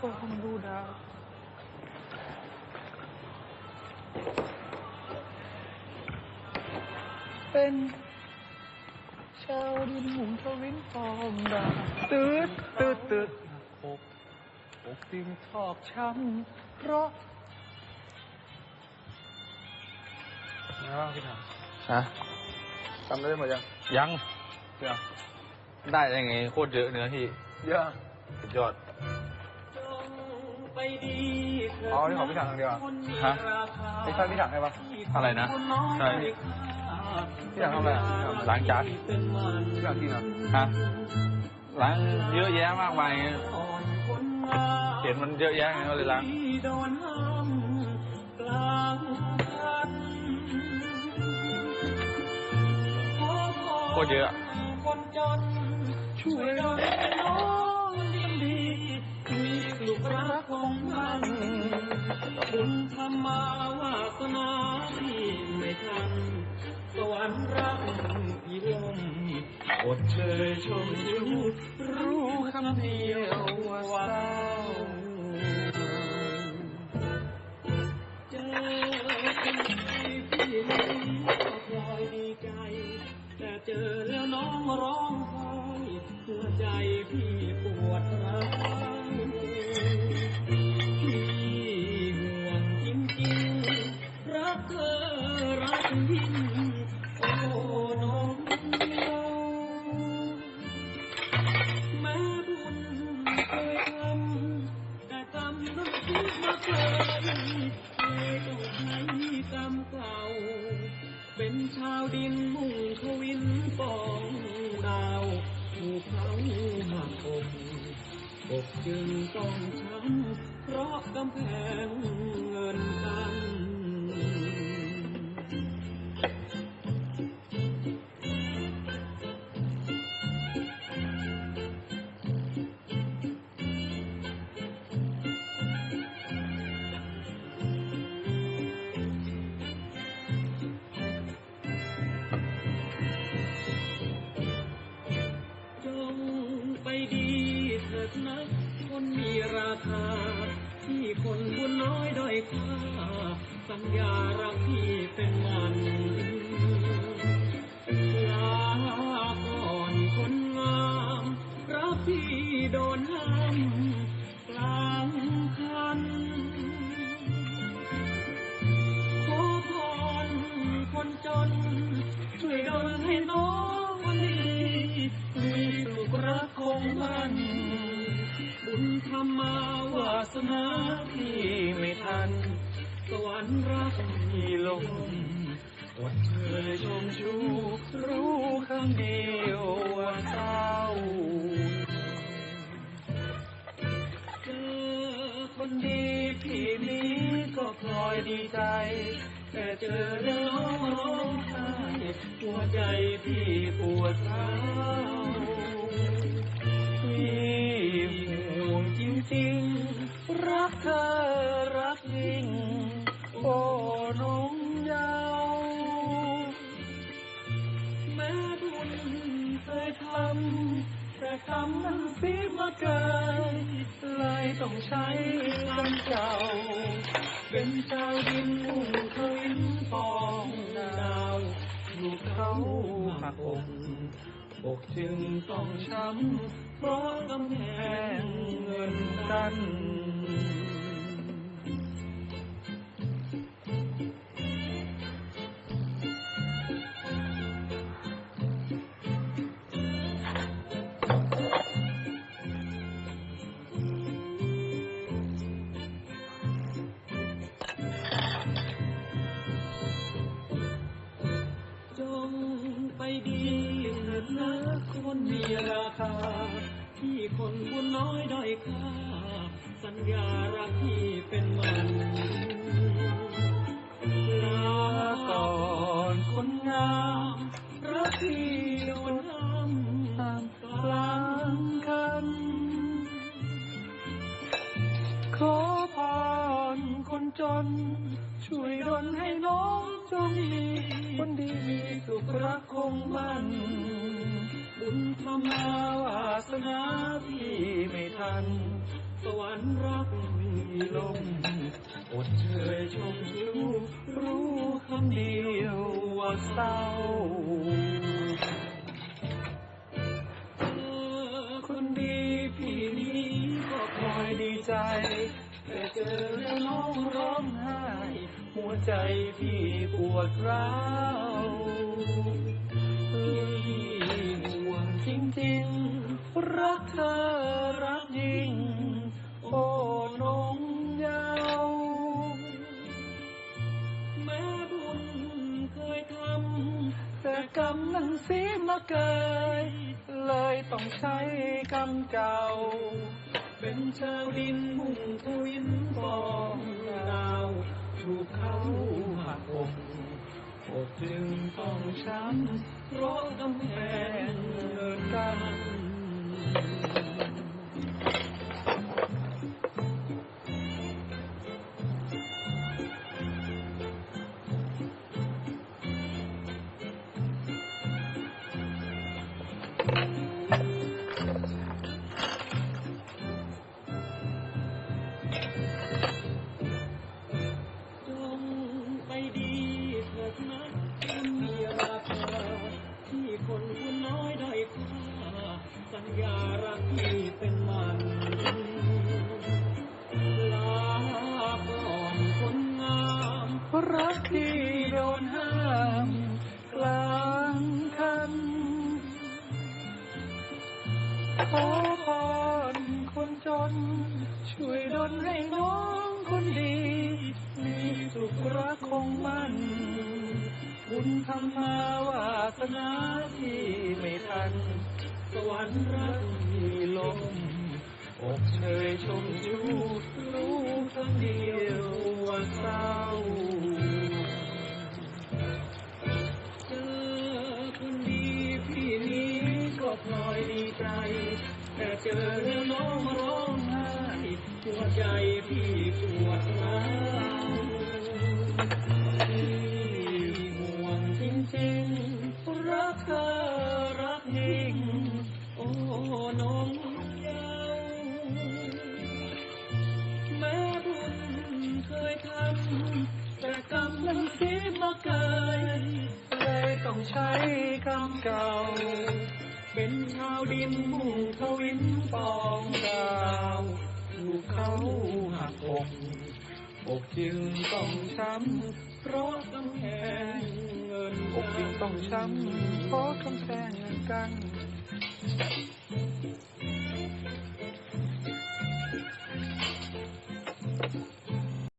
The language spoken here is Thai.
ฟองดูดาวเป็นชาวดินหมุนทวินฟองดาวตืดตืดตืดอกอกดินชอบช้ำเพราะอะไรบ้างพี่ถามฮะจำได้หมดยัง ยังยังได้ยังไงโคตรเยอะเนื้อที่เยอะสุดยอด อ๋อนี่ของพี่ถังทางเดียวอะฮะไม่ใช่พี่ถังใช่ปะอะไรนะ ใช่ พี่ถังทำอะไรอะล้างจานพี่ถังกินเหรอฮะล้างเยอะแยะมากมายเห็นมันเยอะแยะไงก็เลยล้าง โคตรเยอะ ช่วยเราน้องดีมี ลูกรักของมันบุญธรรมาวาสนาที่ไม่ทันสวรรค์รักพี่ลมอดเชยชมชูรู้คำเดียวว่าเศร้าเจอคนที่พี่ไม่ก็พลอยดีใจ แต่เจอแล้วน้องร้องไห้หัวใจพี่ อกจึงต้องช้ำเพราะกำแพงเงินกัน จงไปดีเถิดนะค นมีราคา ที่คนบุญน้อยด้อยค่า สัญญารักที่เป็นมันลาก่อนคนงาม รักที่โดนห้ามกลางคันขอพรคนจน ช่วยดลให้น้องคนดีมีสุขรักคงมัน บุญธรรมาวาสนาที่ไม่ทัน สวรรค์รักที่ลงอดเชยชมชู รู้คำเดียวว่าเศร้าเจอคนดีพี่นี้ก็พลอยดีใจ แต่เจอแล้วร้องไห้หัวใจพี่ปวดร้าว เกิน เลยต้องใช้คำเก่า เป็นชาวดินมุ่งเคยปองดาวถูกเขาหักอกอกจึงต้องช้ำเพราะกำแพงเงินกัน คนบุญน้อยด้อยค่า สัญญารักที่เป็นมันลาก่อนคนงามรักที่โดนห้ามตามกลางคัน ขอพรคนจน ช่วยดลให้น้องจงมีคนดีมีสุขรักคงมั่น บุญธรรมาวาสนาที่ไม่ทัน สวรรค์รักมีลมอดเชยชมชูรู้คำเดียวว่าเศร้าเธอคนดีพี่นี้ก็คอยดีใจแต่เจอแล้วน้องร้องไห้ หัวใจพี่ปวดร้าวพี่ จริงๆ รักเธอรักยิ่ง โอ้น้องยาวแม้บุญเคยทำแต่กรรมนั้นเสียมาเกยเลยต้องใช้กรรมเก่า เป็นชาวดินมุ่งทวินฟองดาวถูกเขาหักอก อกจึงต้องช้ำเพราะกำแพงเนินกัน ที่โดนห้ามกลางคันขอพรคนจน ช่วยดลให้น้องคนดี มีสุขรักคงมั่นบุญทำมาวาสนาที่ไม่ทัน สวรรค์รักมีลมอกเชยชมชูรู้ จอเธองน้องมาร้องไห้หัวใจพี่ปวดร้าวพี่ห่วงจริงๆรักเธอรักยิ่งโอ้น้องเยาว์แม้บุญเคยทำแต่กรรมมันเสียมาเกยเลยต้องใช้กรรมเก่า เป็นชาวดินมุ่งทวินปองดาวถูกเขาหักอกอกจึงต้องช้ำเพราะกำแพงเงินอกจึงต้องช้ำเพราะกำแพงเงินกัน